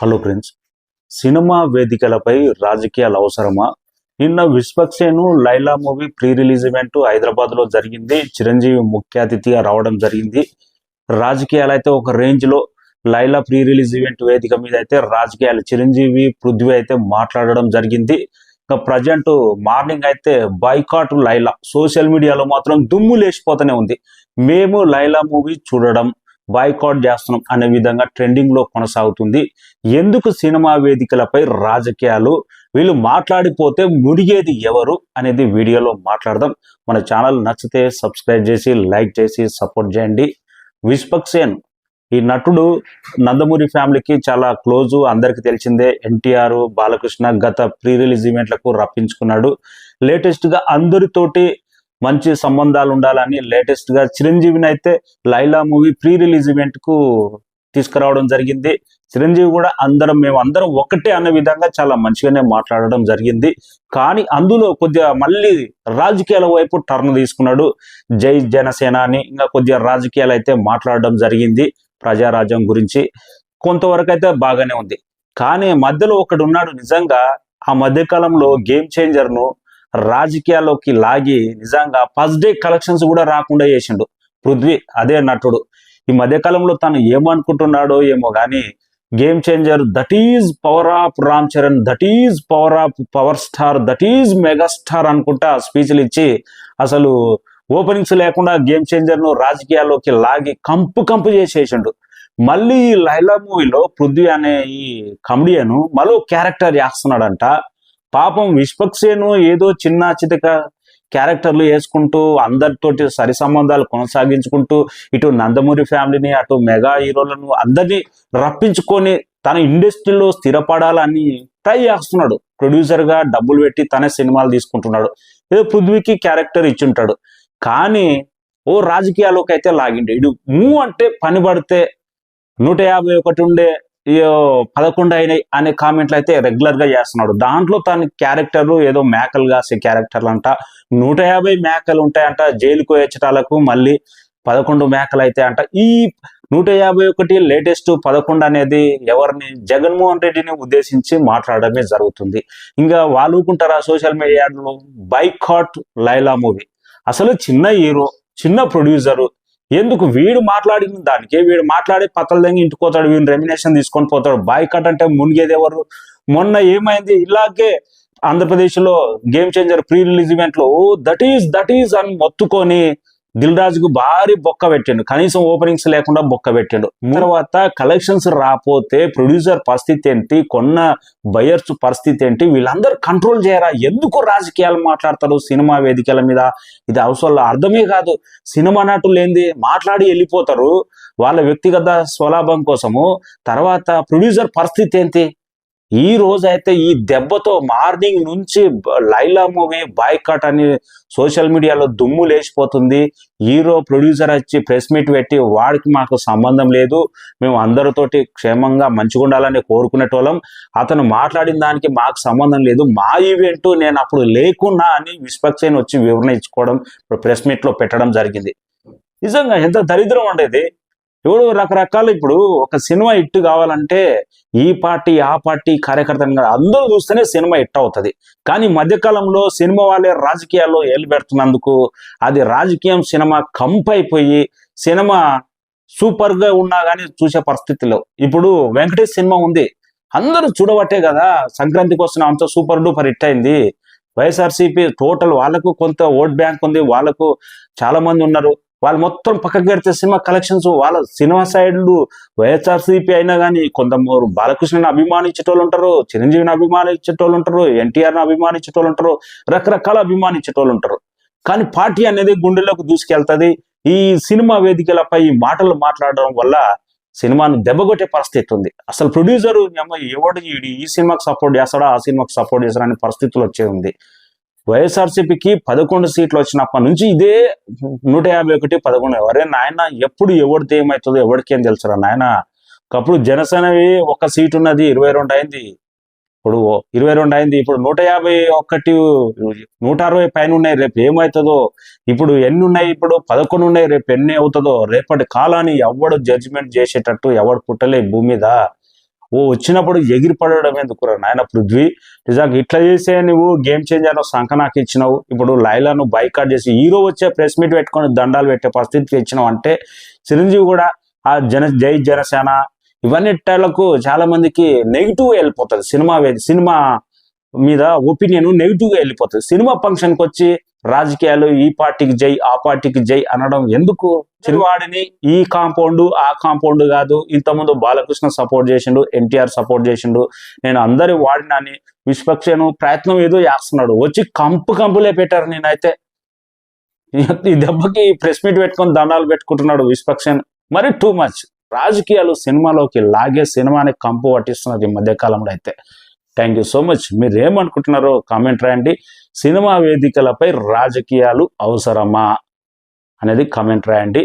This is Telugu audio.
హలో ఫ్రెండ్స్ సినిమా వేదికలపై రాజకీయాలు అవసరమా? నిన్న Vishwaksen Laila movie pre release event హైదరాబాద్లో జరిగింది. చిరంజీవి ముఖ్య అతిథిగా రావడం జరిగింది. రాజకీయాలు అయితే ఒక రేంజ్లో లైలా ప్రీ రిలీజ్ ఈవెంట్ వేదిక మీద అయితే రాజకీయాలు చిరంజీవి పృథ్వీ అయితే మాట్లాడడం జరిగింది. ఇంకా ప్రజెంట్ మార్నింగ్ అయితే బైకాట్ లైలా సోషల్ మీడియాలో మాత్రం దుమ్ము లేచిపోతూనే ఉంది. మేము లైలా మూవీ చూడడం బాయ్కాట్ చేస్తున్నాం అనే విధంగా ట్రెండింగ్లో కొనసాగుతుంది. ఎందుకు సినిమా వేదికలపై రాజకీయాలు? వీళ్ళు మాట్లాడిపోతే మురిగేది ఎవరు? అనేది వీడియోలో మాట్లాడదాం. మన ఛానల్ నచ్చితే సబ్స్క్రైబ్ చేసి లైక్ చేసి సపోర్ట్ చేయండి. విశ్వక్సేన్ ఈ నటుడు నందమూరి ఫ్యామిలీకి చాలా క్లోజ్ అందరికి తెలిసిందే. ఎన్టీఆర్ బాలకృష్ణ గత ప్రీ రిలీజ్ ఈవెంట్లకు రప్పించుకున్నాడు. లేటెస్ట్గా అందరితోటి మంచి సంబంధాలు ఉండాలని లేటెస్ట్గా చిరంజీవిని అయితే లైలా మూవీ ప్రీ రిలీజ్ ఈవెంట్కు తీసుకురావడం జరిగింది. చిరంజీవి కూడా అందరం మేము అందరం ఒకటే అన్న విధంగా చాలా మంచిగానే మాట్లాడడం జరిగింది. కానీ అందులో కొద్దిగా మళ్ళీ రాజకీయాల వైపు టర్న్ తీసుకున్నాడు జై జనసేన అని ఇంకా కొద్దిగా రాజకీయాలు అయితే మాట్లాడడం జరిగింది ప్రజారాజ్యం గురించి. కొంతవరకు అయితే బాగానే ఉంది. కానీ మధ్యలో ఒకడు ఉన్నాడు నిజంగా ఆ మధ్య కాలంలో గేమ్ చేంజర్ను రాజకీయాల్లోకి లాగి నిజంగా ఫస్ట్ డే కలెక్షన్స్ కూడా రాకుండా చేసిండు. పృథ్వీ అదే నటుడు. ఈ మధ్యకాలంలో తను ఏమనుకుంటున్నాడో ఏమో కానీ game changer that is power of Ram Charan that is power of power star that is megastar అనుకుంటా స్పీచ్లు ఇచ్చి అసలు ఓపెనింగ్స్ లేకుండా గేమ్ చేంజర్ను రాజకీయాల్లోకి లాగి కంపు కంపు చేసేసిండు. మళ్ళీ ఈ లైలా మూవీలో పృథ్వీ అనే ఈ కమెడియన్ మరో క్యారెక్టర్ చేస్తున్నాడంట. పాపం విశ్వక్సేను ఏదో చిన్న చితక క్యారెక్టర్లు వేసుకుంటూ అందరితోటి సరి సంబంధాలు కొనసాగించుకుంటూ ఇటు నందమూరి ఫ్యామిలీని అటు మెగా హీరోలను అందరినీ రప్పించుకొని తన ఇండస్ట్రీలో స్థిరపడాలని ట్రై చేస్తున్నాడు. ప్రొడ్యూసర్గా డబ్బులు పెట్టి తనే సినిమాలు తీసుకుంటున్నాడు. ఏదో పృథ్వీకి క్యారెక్టర్ ఇచ్చుంటాడు. కానీ ఓ రాజకీయాల్లోకి అయితే లాగిండు. ఇడు మూ అంటే పని పడితే నూట యాభై ఒకటి ఉండే పదకొండు అయినాయి అనే కామెంట్లు అయితే రెగ్యులర్గా చేస్తున్నాడు. దాంట్లో తన క్యారెక్టర్ ఏదో మేకలు కాసే క్యారెక్టర్లు అంట నూట యాభై మేకలు ఉంటాయంట జైలుకు వేచటాలకు మళ్ళీ పదకొండు మేకలు అయితే అంట. ఈ నూట యాభై ఒకటి లేటెస్ట్ పదకొండు అనేది ఎవరిని జగన్మోహన్ రెడ్డిని ఉద్దేశించి మాట్లాడడమే జరుగుతుంది. ఇంకా వాళ్ళుకుంటారా సోషల్ మీడియాలో బైకాట్ లైలా మూవీ. అసలు చిన్న హీరో చిన్న ప్రొడ్యూసరు ఎందుకు వీడు మాట్లాడిన దానికి వీడు మాట్లాడి పక్కల దగ్గర ఇంటికి పోతాడు వీడు రెమినేషన్ తీసుకొని పోతాడు. బాయ్కట్ అంటే మునిగేది ఎవరు? మొన్న ఏమైంది? ఇలాగే ఆంధ్రప్రదేశ్లో గేమ్ చేంజర్ ప్రీ రిలీజ్ ఈవెంట్లో దట్ ఈస్ దట్ ఈస్ అని మొత్తుకొని రాజుకు భారీ బొక్క పెట్టిండు. కనీసం ఓపెనింగ్స్ లేకుండా బొక్క పెట్టిండు. తర్వాత కలెక్షన్స్ రాపోతే ప్రొడ్యూసర్ పరిస్థితి ఏంటి? కొన్న బయర్స్ పరిస్థితి ఏంటి? వీళ్ళందరూ కంట్రోల్ చేయరా? ఎందుకు రాజకీయాలు మాట్లాడతారు సినిమా వేదికల మీద? ఇది అవసరం అర్థమే కాదు. సినిమా నటులు ఏంది? మాట్లాడి వెళ్ళిపోతారు. వాళ్ళ వ్యక్తిగత స్వలాభం కోసము. తర్వాత ప్రొడ్యూసర్ పరిస్థితి ఏంటి? ఈ రోజు అయితే ఈ దెబ్బతో మార్నింగ్ నుంచి లైలా మూవీ బాయ్కాట్ అని సోషల్ మీడియాలో దుమ్ము లేచిపోతుంది. హీరో ప్రొడ్యూసర్ వచ్చి ప్రెస్ మీట్ పెట్టి వాడికి మాకు సంబంధం లేదు. మేము అందరితోటి క్షేమంగా మంచిగా ఉండాలని కోరుకునేటోళ్ళం. అతను మాట్లాడిన దానికి మాకు సంబంధం లేదు. మా ఈవెంట్ నేను అప్పుడు లేకున్నా అని విశ్వక్సేన్ వచ్చి వివరణ ఇచ్చుకోవడం ఇప్పుడు ప్రెస్ మీట్లో పెట్టడం జరిగింది. నిజంగా ఎంత దరిద్రం ఉండేది ఇప్పుడు రకరకాల ఇప్పుడు ఒక సినిమా హిట్ కావాలంటే ఈ పార్టీ ఆ పార్టీ కార్యకర్తలు కాదు, అందరూ చూస్తేనే సినిమా హిట్ అవుతుంది. కానీ మధ్యకాలంలో సినిమా వాళ్ళే రాజకీయాల్లో ఏలుబెడుతున్నందుకు అది రాజకీయం సినిమా కంప్ అయిపోయి సినిమా సూపర్గా ఉన్నా కానీ చూసే పరిస్థితిలో. ఇప్పుడు వెంకటేష్ సినిమా ఉంది. అందరూ చూడబట్టే కదా సంక్రాంతికి వస్తున్న అంత సూపర్ డూపర్ హిట్ అయింది. వైఎస్ఆర్సీపీ టోటల్ వాళ్ళకు కొంత ఓట్ బ్యాంక్ ఉంది. వాళ్ళకు చాలా మంది ఉన్నారు. వాళ్ళు మొత్తం పక్కకు పెడితే సినిమా కలెక్షన్స్ వాళ్ళ సినిమా సైడ్లు వైఎస్ఆర్సీపీ అయినా కానీ కొంతమంది బాలకృష్ణని అభిమానించేటోళ్ళు ఉంటారు చిరంజీవిని అభిమానించేటోళ్ళు ఉంటారు ఎన్టీఆర్ని అభిమానించేటోళ్ళు ఉంటారు రకరకాల అభిమానించేటోళ్ళు ఉంటారు. కానీ పార్టీ అనేది గుండెలోకి దూసుకెళ్తుంది. ఈ సినిమా వేదికలపై ఈ మాటలు మాట్లాడడం వల్ల సినిమాను దెబ్బగొట్టే పరిస్థితి ఉంది అసలు ప్రొడ్యూసర్ ఎవడు ఈ సినిమాకి సపోర్ట్ చేస్తాడా ఆ సినిమాకి సపోర్ట్ చేస్తాడా అనే పరిస్థితులు వచ్చే ఉంది. వైఎస్ఆర్సీపీకి పదకొండు సీట్లు వచ్చినప్పటి నుంచి ఇదే నూట యాభై ఒకటి పదకొండు. అరే నాయన ఎప్పుడు ఎవరిది ఏమవుతుందో ఎవరికి ఏం తెలుసురా నాయన? ఒకప్పుడు జనసేనవి ఒక సీట్ ఉన్నది ఇరవై రెండు అయింది. ఇప్పుడు ఇరవై రెండు అయింది ఇప్పుడు నూట యాభై ఒకటి నూట అరవై పైన ఉన్నాయి రేపు ఏమవుతుందో ఇప్పుడు ఎన్ని ఉన్నాయి? ఇప్పుడు పదకొండు ఉన్నాయి రేపు ఎన్ని అవుతుందో? రేపటి కాలాన్ని ఎవడు జడ్జిమెంట్ చేసేటట్టు ఎవడు పుట్టలే భూమి మీద? ఓ వచ్చినప్పుడు ఎగిరిపడడం ఎందుకురా నాయన పృథ్వీ? నిజానికి ఇట్లా చేసే నువ్వు గేమ్ చేంజర్ సంఖ నాకు ఇచ్చినావు. ఇప్పుడు లైలాను బైకాట్ చేసి హీరో వచ్చే ప్రెస్ మీట్ పెట్టుకొని దండాలు పెట్టే పరిస్థితికి ఇచ్చినావు అంటే చిరంజీవి కూడా ఆ జన జై జనసేన ఇవన్నిట్లకు చాలా మందికి నెగిటివ్ వెళ్ళిపోతుంది. సినిమా సినిమా మీద ఒపీనియన్ నెగిటివ్గా వెళ్ళిపోతుంది. సినిమా ఫంక్షన్కి వచ్చి రాజకీయాలు ఈ పార్టీకి జై ఆ పార్టీకి జై అనడం ఎందుకు? చిరువాడిని ఈ కాంపౌండ్ ఆ కాంపౌండ్ కాదు. ఇంతకుముందు బాలకృష్ణ సపోర్ట్ చేసిండు ఎన్టీఆర్ సపోర్ట్ చేసిండు. నేను అందరి వాడినని విశ్వక్షను ప్రయత్నం ఏదో చేస్తున్నాడు. వచ్చి కంపు కంపులే పెట్టారు నేనైతే. ఈ దెబ్బకి ప్రెస్ మీట్ పెట్టుకొని దండాలు పెట్టుకుంటున్నాడు విశ్వక్సేన్. మరి టూ మచ్ రాజకీయాలు సినిమాలోకి లాగే సినిమాని కంపు పట్టిస్తున్నది ఈ మధ్యకాలంలో అయితే. థ్యాంక్ యూ సో మచ్ మీరు ఏమనుకుంటున్నారో కామెంట్ రాయండి. సినిమా వేదికలపై రాజకీయాలు అవసరమా? అనేది కామెంట్ రాయండి.